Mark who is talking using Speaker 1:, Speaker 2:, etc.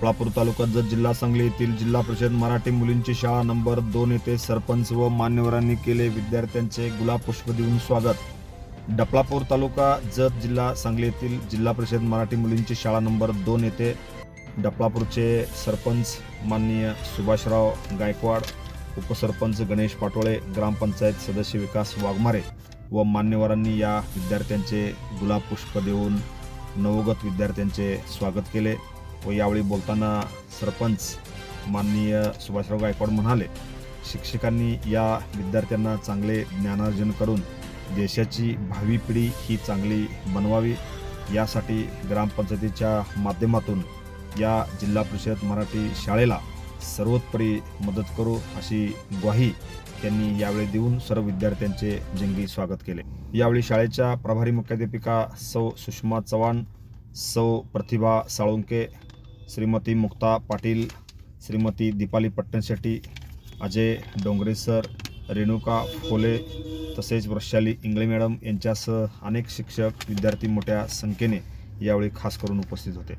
Speaker 1: डफळापूर तालुका जत जिल्हा सांगली येथील जिल्हा परिषद मराठी मुलींची शाळा नंबर दोन येथे सरपंच व मान्यवरांनी केले विद्यार्थ्यांचे गुलाब पुष्प देऊन स्वागत. डपलापूर तालुका जत जिल्हा सांगली येथील जिल्हा परिषद मराठी मुलींची शाळा नंबर दोन येथे डपलापूरचे सरपंच माननीय सुभाषराव गायकवाड उपसरपंच गणेश पाटोळे ग्रामपंचायत सदस्य विकास वाघमारे व मान्यवरांनी या विद्यार्थ्यांचे गुलाब पुष्प देऊन नवोगत विद्यार्थ्यांचे स्वागत केले. व यावेळी बोलताना सरपंच माननीय सुभाषराव गायकवाड म्हणाले शिक्षकांनी या विद्यार्थ्यांना चांगले ज्ञानार्जन करून देशाची भावी पिढी ही चांगली बनवावी. यासाठी ग्रामपंचायतीच्या माध्यमातून या जिल्हा परिषद मराठी शाळेला सर्वोत्परी मदत करू अशी ग्वाही त्यांनी यावेळी देऊन सर्व विद्यार्थ्यांचे जंगी स्वागत केले. यावेळी शाळेच्या प्रभारी मुख्याध्यापिका सौ सुषमा चव्हाण सौ प्रतिभा साळुंके श्रीमती मुक्ता पाटील श्रीमती दीपाली पट्टणशेट्टी अजय डोंगरे सर रेणुका फोले तसेच वृषाली इंगळे मॅडम यांच्यासह अनेक शिक्षक विद्यार्थी मोठ्या संख्येने यावेळी खास करून उपस्थित होते.